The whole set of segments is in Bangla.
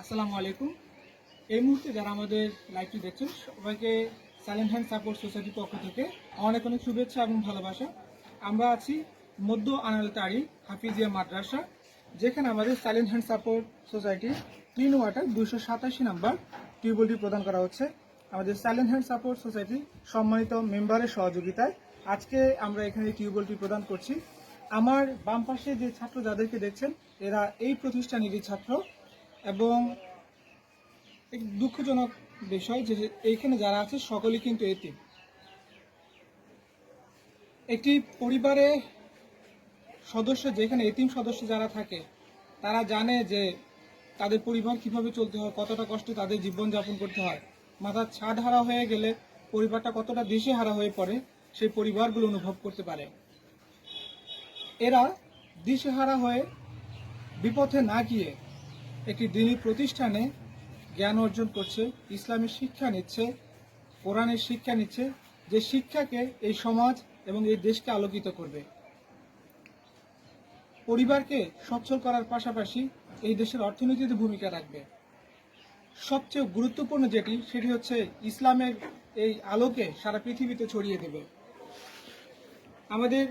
আসসালামু আলাইকুম। এই মুহূর্তে যারা আমাদের লাইভটি দেখছেন, সবাইকে সাইলেন্ট হ্যান্ড সাপোর্ট সোসাইটির পক্ষ থেকে অনেক অনেক শুভেচ্ছা এবং ভালোবাসা। আমরা আছি মধ্য আনালতারি হাফিজিয়া মাদ্রাসা, যেখানে আমাদের silent hand support society clean water দুশো সাতাশি নাম্বার টিউবওয়েলটি প্রদান করা হচ্ছে। আমাদের সাইলেন্ট হ্যান্ড সাপোর্ট সোসাইটি সম্মানিত মেম্বারের সহযোগিতায় আজকে আমরা এখানে টিউবওয়েলটি প্রদান করছি। আমার বাম পাশে যে ছাত্র যাদেরকে দেখছেন, এরা এই প্রতিষ্ঠানেরই ছাত্র। এবং দুঃখজনক বিষয় যে এইখানে যারা আছে, সকলেই কিন্তু এতিম একটি পরিবারে সদস্য, যেখানে এতিম সদস্য যারা থাকে, তারা জানে যে তাদের পরিবার কীভাবে চলতে হয়, কতটা কষ্টে তাদের জীবনযাপন করতে হয়। মাথার ছাদ হারা হয়ে গেলে পরিবারটা কতটা দেশে হারা হয়ে পড়ে, সেই পরিবারগুলো অনুভব করতে পারে। এরা দিশেহারা হয়ে বিপথে না গিয়ে একটি দিনী প্রতিষ্ঠানে জ্ঞান অর্জন করছে ইসলামের শিক্ষা নিচ্ছে কোরআনের শিক্ষা নিচ্ছে, যে শিক্ষাকে এই সমাজ এবং এই দেশকে আলোকিত করবে। পরিবারকে সচ্ছল করার পাশাপাশি এই দেশের অর্থনীতিতে ভূমিকা রাখবে। সবচেয়ে গুরুত্বপূর্ণ যেটি, সেটি হচ্ছে ইসলামের এই আলোকে সারা পৃথিবীতে ছড়িয়ে দেবে। আমাদের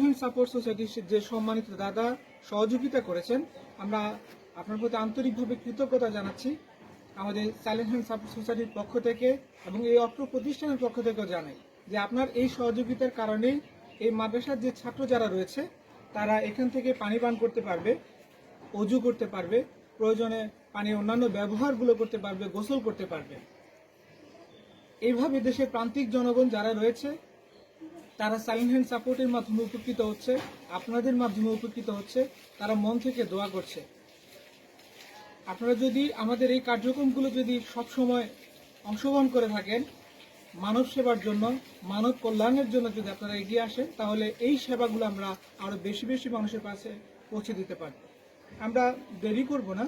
হ্যান্ড সাপোর্ট সোসাইটির যে সম্মানিত দাদা সহযোগিতা করেছেন, আমরা আপনার প্রতি আন্তরিকভাবে কৃতজ্ঞতা জানাচ্ছি আমাদের সাইলেন্ট হ্যান্ড সাপোর্ট সোসাইটির পক্ষ থেকে এবং এই অত্র প্রতিষ্ঠানের পক্ষ থেকেও জানাই যে আপনার এই সহযোগিতার কারণেই এই মাদ্রাসার যে ছাত্র যারা রয়েছে, তারা এখান থেকে পানি পান করতে পারবে, অজু করতে পারবে, প্রয়োজনে পানির অন্যান্য ব্যবহারগুলো করতে পারবে, গোসল করতে পারবে। এইভাবে দেশের প্রান্তিক জনগণ যারা রয়েছে, তারা সাইলেন্ট হ্যান্ড সাপোর্টের মাধ্যমে উপকৃত হচ্ছে, আপনাদের মাধ্যমে উপকৃত হচ্ছে, তারা মন থেকে দোয়া করছে। আপনারা যদি আমাদের এই কার্যক্রমগুলো যদি সব সময় অংশগ্রহণ করে থাকেন, মানব সেবার জন্য, মানব কল্যাণের জন্য যদি আপনারা এগিয়ে আসেন, তাহলে এই সেবাগুলো আমরা আরও বেশি বেশি মানুষের কাছে পৌঁছে দিতে পারব। আমরা দেরি করব না।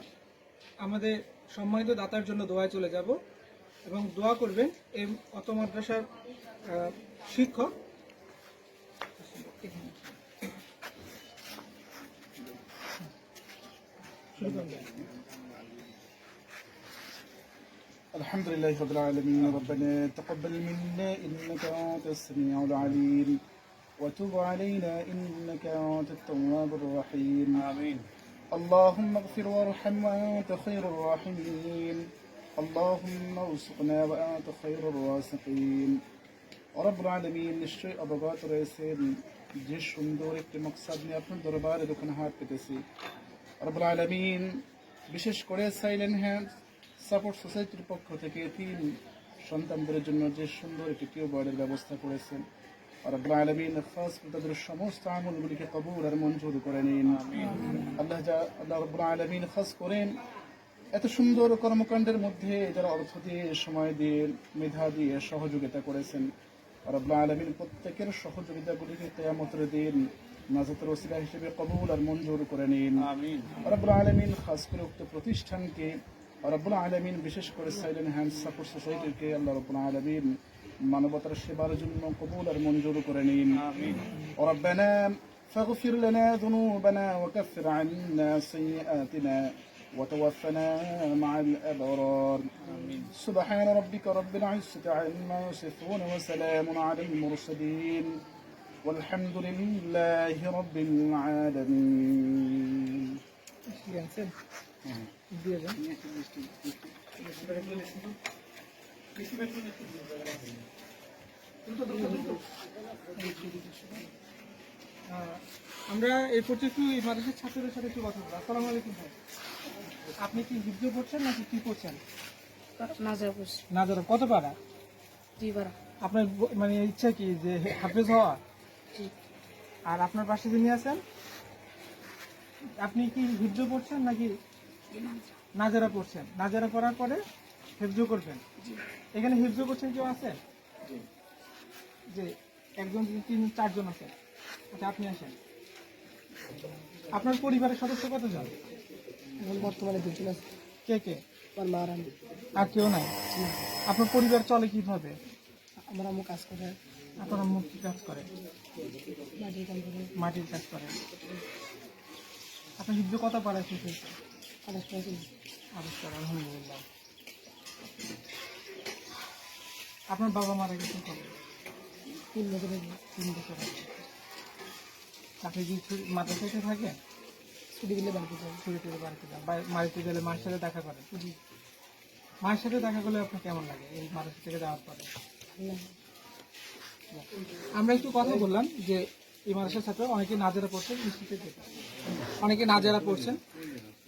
আমাদের সম্মানিত দাতার জন্য দোয়ায় চলে যাব এবং দোয়া করবেন এই অত মাদ্রাসার শিক্ষক। الحمد لله رب العالمين ربنا تقبل منا إنك أنت السميع العليم وتب علينا إنك أنت التواب الرحيم آمين اللهم اغفر وارحم وأنت خير الراحمين اللهم ارزقنا وأنت خير الرازقين رب العالمين নিশ্চয়ই অবগত রয়েছেন যে সুন্দর একটি মকসাদ নিয়ে আপনার দরবারে দোকানে হাত পেতেছি রব আলমিন বিশেষ করে সাইলেন্ট হ্যান্ড সাপোর্ট সোসাইটির পক্ষ থেকে তিন সন্তানদের জন্য যে সুন্দর একটি বার্ডের ব্যবস্থা করেছেন। প্রত্যেকের তাদের সমস্ত কবুল আর মঞ্জুর করে নিন। আল্লাহ আল্লাহ করেন। এত সুন্দর কর্মকাণ্ডের মধ্যে যারা অর্থ দিয়ে সময় দিয়ে মেধা দিয়ে সহযোগিতা করেছেন তেয়ামতের প্রত্যেকের সহযোগিতাগুলিকে দিন নাজাতের ওসিলা হিসেবে কবুল আর মঞ্জুর করে নিন। আলমিন খাস করে উক্ত প্রতিষ্ঠানকে রব্বুল আলমিন বিশেষ করে সাইলেন্ট হ্যান্ড সাপোর্ট সোসাইটিকে আল্লাহ রব্বুল আলমিন মানবতার সেবার জন্য কবুল আর মঞ্জুর করে নিন آمين ربنا فاغفر لنا ذنوبنا وكفر عنا سيئاتنا وتوفنا مع الأبرار آمين سبحان ربك رب العزة عما يصفون وسلام على المرسلين والحمد لله رب العالمين আমরা এই প্রত্যেকটি এই মাদ্রাসার ছাত্রদের সাথে একটু কথা বলব। আসসালামু আলাইকুম ভাই। আপনি কি যুদ্ধ করছেন নাকি কি করছেন? নাজার যারা কত পারা দুই আপনার মানে ইচ্ছা কি যে হাফেজ হওয়া? আর আপনার পাশে যিনি আছেন আপনি কি হিফজ পড়ছেন নাকি নাজারা পড়ছেন। নাজারা পড়ার পরে হিফজ করবেন। এখানে হিফজ করছেন কেউ আছে? যে একজন তিন চারজন আছে। আচ্ছা আপনি আসেন। আপনার পরিবারের সদস্য কতজন? এখন বর্তমানে দুজন আছে। কে কে? আমার মা আর আর কেউ নাই? আপনার পরিবার চলে কীভাবে? আমার আম্মু কাজ করে। আপনার আম্মু কি কাজ করে? মাটির কাম করে। মাটির কাজ করে। আপনার হিফজ কত পাড়ায় শেষ আপনার বাবা মারা গেছেন তিন বছরের তিন বছর আপনি কি মাদ্রাসাতে থাকেন ছুটি দিলে বাড়িতে যাই ছুটি টুটি বাড়িতে যান বাড়িতে গেলে মায়ের সাথে দেখা করেন মায়ের সাথে দেখা করলে আপনার কেমন লাগে এই মাদ্রাসা থেকে যাওয়ার পরে আমরা একটু কথা বললাম যে এই মাদ্রাসার ছাত্র অনেকে নাজেরা পড়ছেন অনেকে নাজেরা পড়ছেন।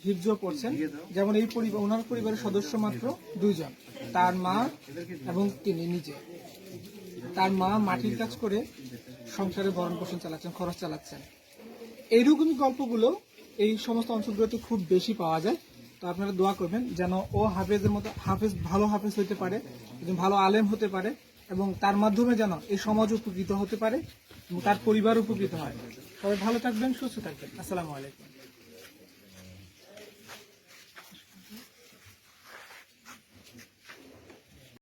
হিফজও পড়ছেন যেমন এই পরিবার, ওনার পরিবারের সদস্য মাত্র দুইজন। তার মা এবং তিনি নিজে। তার মা মাটির কাজ করে সংসারে ভরণ পোষণ চালাচ্ছেন, খরচ চালাচ্ছেন। এইরকমই গল্পগুলো এই সমস্ত অঞ্চলগুলোতে খুব বেশি পাওয়া যায়। তো আপনারা দোয়া করবেন যেন ও হাফেজের মতো হাফেজ, ভালো হাফেজ হতে পারে, একজন ভালো আলেম হতে পারে এবং তার মাধ্যমে যেন এই সমাজ উপকৃত হতে পারে এবং তার পরিবার উপকৃত হয়। সবাই ভালো থাকবেন, সুস্থ থাকবেন। আসসালামু আলাইকুম।